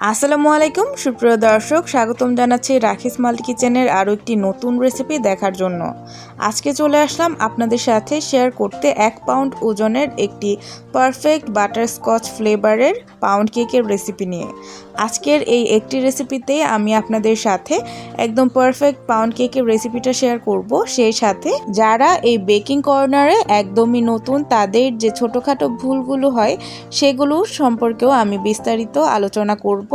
আসসালামু আলাইকুম, সুপ্রিয় দর্শক, স্বাগতম জানাচ্ছি রাখিস মাল্টি কিচেনের আরও একটি নতুন রেসিপি দেখার জন্য। আজকে চলে আসলাম আপনাদের সাথে শেয়ার করতে এক পাউন্ড ওজনের একটি পারফেক্ট বাটার স্কচ ফ্লেভারের পাউন্ড কেকের রেসিপি নিয়ে। আজকের এই একটি রেসিপিতে আমি আপনাদের সাথে একদম পারফেক্ট পাউন্ড কেকের রেসিপিটা শেয়ার করব। সেই সাথে যারা এই বেকিং কর্নারে একদমই নতুন, তাদের যে ছোটোখাটো ভুলগুলো হয়, সেগুলো সম্পর্কেও আমি বিস্তারিত আলোচনা করব।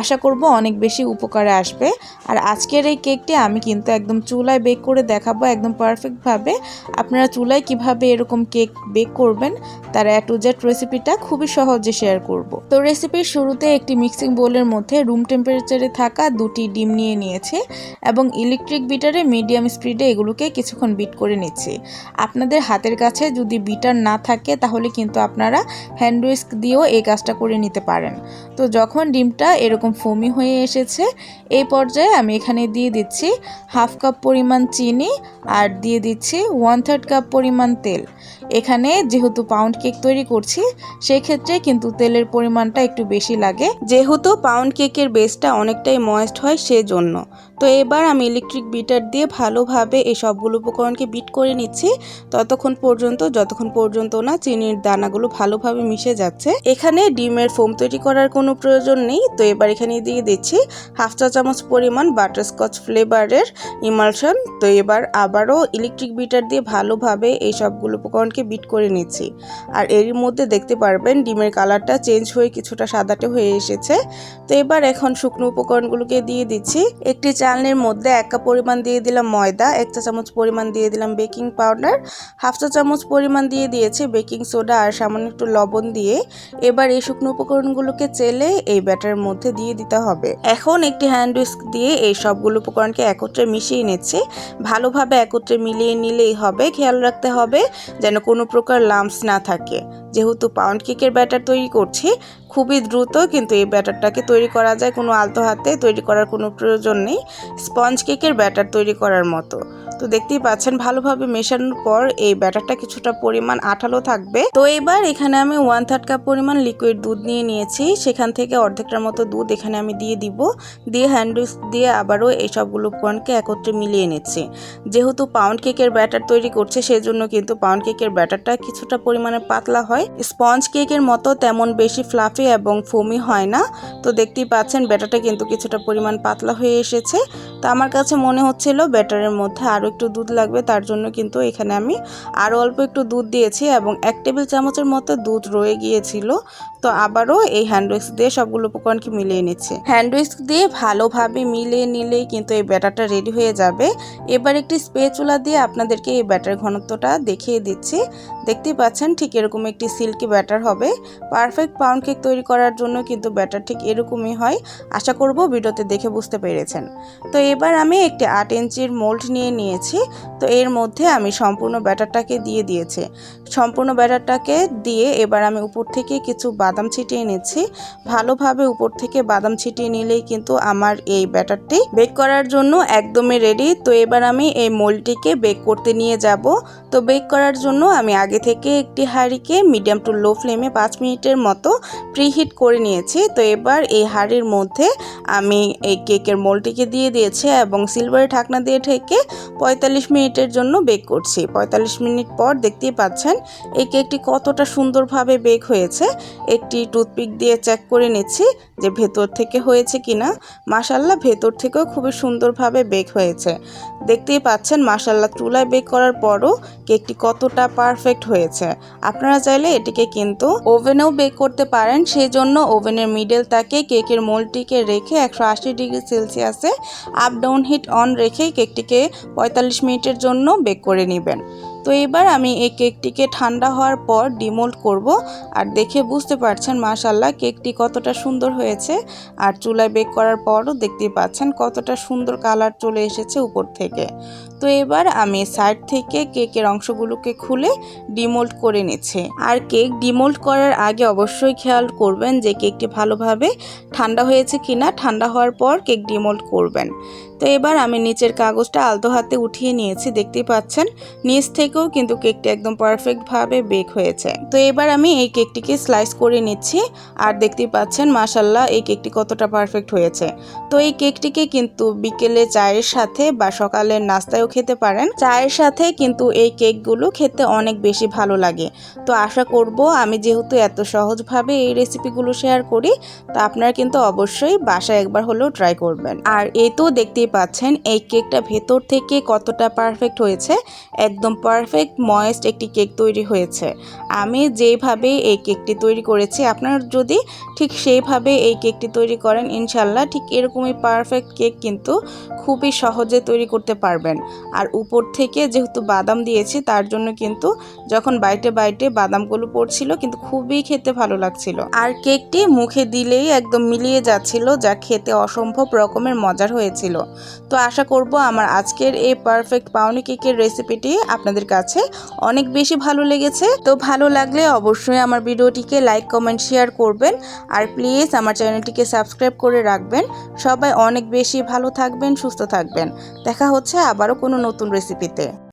আশা করব অনেক বেশি উপকারে আসবে। আর আজকের এই কেকটি আমি কিন্তু একদম চুলায় বেক করে দেখাবো একদম পারফেক্টভাবে আপনারা চুলায় কীভাবে এরকম কেক বেক করবেন, তার এ টু জেড রেসিপিটা খুবই সহজে শেয়ার করব। তো রেসিপির শুরুতে একটি মিক্সিং বোলের মধ্যে রুম টেম্পারেচারে থাকা দুটি ডিম নিয়ে নিয়েছে এবং ইলেকট্রিক বিটারে মিডিয়াম স্পিডে এগুলোকে কিছুক্ষণ বিট করে নিচ্ছি। আপনাদের হাতের কাছে যদি বিটার না থাকে, তাহলে কিন্তু আপনারা হ্যান্ড উইস্ক দিয়েও এই কাজটা করে নিতে পারেন। তো যখন ডিমটা এরকম ফোমি হয়ে এসেছে। এই পর্যায়ে আমি এখানে দিয়ে দিচ্ছি হাফ কাপ পরিমাণ চিনি আর দিয়ে দিচ্ছি ওয়ান থার্ড কাপ পরিমাণ তেল। এখানে যেহেতু পাউন্ড কেক তৈরি করছি, সেক্ষেত্রে কিন্তু তেলের পরিমাণটা একটু বেশি লাগে। যেহেতু পাউন্ড কেকের বেসটা অনেকটাই ময়েস্ট হয়, সেজন্য। তো এবার আমি ইলেকট্রিক বিটার দিয়ে ভালোভাবে এই সবগুলো উপকরণকে বিট করে নিচ্ছি। ততক্ষণ পর্যন্ত, যতক্ষণ পর্যন্ত না চিনির দানাগুলো ভালোভাবে মিশে যাচ্ছে। এখানে ডিমের ফোম তৈরি করার কোনো প্রয়োজন নেই। তো এবার এখানে দিয়ে দিচ্ছি হাফ চা চামচ পরিমাণ বাটারস্কচ ফ্লেভারের ইমালশন তো এবার আবারও ইলেকট্রিক বিটার দিয়ে ভালোভাবে এই সবগুলো উপকরণকে বিট করে নিচ্ছি। আর এরই মধ্যে দেখতে পারবেন ডিমের কালারটা চেঞ্জ হয়ে কিছুটা সাদাটে হয়ে এসেছে। তো এবার এখন শুকনো উপকরণগুলোকে দিয়ে দিচ্ছি। একটি চালনির মধ্যে এক কাপ পরিমাণ দিয়ে দিলাম ময়দা এক চা চামচ পরিমাণ দিয়ে দিলাম বেকিং পাউডার, হাফ চা চামচ পরিমাণ দিয়ে দিয়েছি বেকিং সোডা আর সামান্য একটু লবণ দিয়ে। এবার এই শুকনো উপকরণগুলোকে চেলে এই ব্যাটারের মধ্যে দিয়ে দিতে হবে। এখন একটি হ্যান্ড উইস্ক দিয়ে এই সবগুলো উপকরণকে একত্রে মিশিয়ে নিচ্ছে। ভালোভাবে একত্রে মিলিয়ে নিলেই হবে, খেয়াল রাখতে হবে যেন কোনো প্রকার লাম্পস না থাকে। যেহেতু পাউন্ড কেকের ব্যাটার তৈরি করছি, খুবই দ্রুত কিন্তু এই ব্যাটারটাকে তৈরি করা যায়। কোনো আলতো হাতে তৈরি করার কোনো প্রয়োজন নেই। স্পঞ্জ কেকের ব্যাটার তৈরি করার মতো। তো দেখতেই পাচ্ছেন, ভালোভাবে মেশানোর পর এই ব্যাটারটা কিছুটা পরিমাণ আঠালো থাকবে। তো এবার এখানে আমি ওয়ান থার্ড কাপ পরিমাণ লিকুইড দুধ নিয়ে নিয়েছি। সেখান থেকে অর্ধেকটার মতো দুধ এখানে আমি দিয়ে দিব। দিয়ে হ্যান্ড দিয়ে আবারও এই সবগুলো উপকরণকে একত্রে মিলিয়ে নিচ্ছি। যেহেতু পাউন্ড কেকের ব্যাটার তৈরি করছে, সেজন্য কিন্তু পাউন্ড কেকের ব্যাটারটা কিছুটা পরিমাণে পাতলা হয়। স্পঞ্জ কেকের মতো তেমন বেশি ফ্লাফি এবং ফোমি হয় না। তো দেখতেই পাচ্ছেন, ব্যাটারটা কিন্তু কিছুটা পরিমাণ পাতলা হয়ে এসেছে। তো আমার কাছে মনে হচ্ছিল ব্যাটারের মধ্যে আরও একটু দুধ লাগবে, তার জন্য কিন্তু এখানে আমি আরও অল্প একটু দুধ দিয়েছি এবং এক টেবিল চামচের মতো দুধ রয়ে গিয়েছিল। তো আবারও এই হ্যান্ড উইক্স দিয়ে সবগুলো উপকরণকে মিলিয়ে নিচ্ছে। হ্যান্ড উইক্স দিয়ে ভালোভাবে মিলিয়ে নিলেই কিন্তু এই ব্যাটারটা রেডি হয়ে যাবে। এবার একটি স্পেচুলা দিয়ে আপনাদেরকে এই ব্যাটার ঘনত্বটা দেখিয়ে দিচ্ছি। দেখতেই পাচ্ছেন ঠিক এরকম একটি সিল্কি ব্যাটার হবে। পারফেক্ট পাউন্ড কেক তৈরি করার জন্য কিন্তু ব্যাটার ঠিক এরকমই হয়। আশা করব ভিডিওতে দেখে বুঝতে পেরেছেন। তো এবার আমি একটি আট ইঞ্চির মোল্ড নিয়ে নিয়েছি। তো এর মধ্যে আমি সম্পূর্ণ ব্যাটারটাকে দিয়ে দিয়েছি। সম্পূর্ণ ব্যাটারটাকে দিয়ে এবার আমি উপর থেকে কিছু বাদাম ছিটিয়ে নিচ্ছি ভালোভাবে উপর থেকে বাদাম ছিটিয়ে নিলেই কিন্তু আমার এই ব্যাটারটি বেক করার জন্য একদমই রেডি তো এবার আমি এই মোল্ডটিকে বেক করতে নিয়ে যাব। তো বেক করার জন্য আমি আগে থেকে একটি হাঁড়িকে মিডিয়াম টু লো ফ্লেমে পাঁচ মিনিটের মতো প্রিহিট করে নিয়েছি। তো এবার এই হাঁড়ির মধ্যে আমি এই কেকের মোলটিকে দিয়ে দিয়েছি এবং সিলভারের ঢাকনা দিয়ে ঢেকে পঁয়তাল্লিশ মিনিটের জন্য বেক করছি। পঁয়তাল্লিশ মিনিট পর দেখতেই পাচ্ছেন, এই কেকটি কতটা সুন্দরভাবে বেক হয়েছে। একটি টুথপিক দিয়ে চেক করে নিচ্ছি যে ভেতর থেকে হয়েছে কিনা। মাসাল্লাহ ভেতর থেকেও খুবই সুন্দরভাবে বেক হয়েছে। দেখতেই পাচ্ছেন মাসাল্লাহ চুলায় বেক করার পরও কেকটি কতটা পারফেক্ট হয়েছে। আপনারা চাইলে এটিকে কিন্তু ওভেনেও বেক করতে পারেন। সেই জন্য ওভেনের মিডল তাকে কেকের মোলটিকে রেখে একশো আশি ডিগ্রি সেলসিয়াসে আপ ডাউন হিট অন রেখে কেকটিকে পঁয়তাল্লিশ মিনিটের জন্য বেক করে নেবেন। তো এবার আমি এই কেকটিকে ঠান্ডা হওয়ার পর ডিমোল্ড করব আর দেখে বুঝতে পারছেন মাশাল্লাহ কেকটি কতটা সুন্দর হয়েছে। আর চুলায় বেক করার পরও দেখতে পাচ্ছেন কতটা সুন্দর কালার চলে এসেছে উপর থেকে। তো এবার আমি সাইড থেকে কেকের অংশগুলোকে খুলে ডিমোল্ড করে নিচ্ছি। আর কেক ডিমোল্ড করার আগে অবশ্যই খেয়াল করবেন যে কেকটি ভালোভাবে ঠান্ডা হয়েছে কিনা, ঠান্ডা হওয়ার পর কেক ডিমোল্ড করবেন। তো এবার আমি নিচের কাগজটা আলতো হাতে উঠিয়ে নিয়েছি দেখতে পাচ্ছেন? নিচ থেকে থেকেও কিন্তু কেকটি একদম পারফেক্টভাবে বেক হয়েছে। তো এবার আমি এই কেকটিকে স্লাইস করে নিচ্ছি আর দেখতেই পাচ্ছেন মাশাল্লাহ এই কেকটি কতটা পারফেক্ট হয়েছে। তো এই কেকটিকে কিন্তু বিকেলে চায়ের সাথে বা সকালের নাস্তায়ও খেতে পারেন। চায়ের সাথে কিন্তু এই কেকগুলো খেতে অনেক বেশি ভালো লাগে। তো আশা করব আমি যেহেতু এত সহজভাবে এই রেসিপিগুলো শেয়ার করি, তা আপনারা কিন্তু অবশ্যই বাসায় একবার হলেও ট্রাই করবেন। আর এই তো দেখতেই পাচ্ছেন, এই কেকটা ভেতর থেকে কতটা পারফেক্ট হয়েছে, একদম পারফেক্ট ময়েস্ট একটি কেক তৈরি হয়েছে। আমি যেইভাবে এই কেকটি তৈরি করেছি, আপনারা যদি ঠিক সেইভাবে এই কেকটি তৈরি করেন ইনশাল্লাহ ঠিক এরকমই পারফেক্ট কেক কিন্তু খুবই সহজে তৈরি করতে পারবেন। আর উপর থেকে যেহেতু বাদাম দিয়েছি, তার জন্য কিন্তু যখন বাইটে বাইটে বাদামগুলো পড়ছিল, কিন্তু খুবই খেতে ভালো লাগছিল। আর কেকটি মুখে দিলেই একদম মিলিয়ে যাচ্ছিল, যা খেতে অসম্ভব রকমের মজার হয়েছিল। তো আশা করব আমার আজকের এই পারফেক্ট পাউনি কেকের রেসিপিটি আপনাদের কাছে অনেক বেশি ভালো লেগেছে। তো ভালো লাগলে অবশ্যই আমার ভিডিওটিকে লাইক কমেন্ট শেয়ার করবেন। আর প্লিজ আমার চ্যানেলটিকে সাবস্ক্রাইব করে রাখবেন। সবাই অনেক বেশি ভালো থাকবেন, সুস্থ থাকবেন। দেখা হচ্ছে আবারও কোনো নতুন রেসিপিতে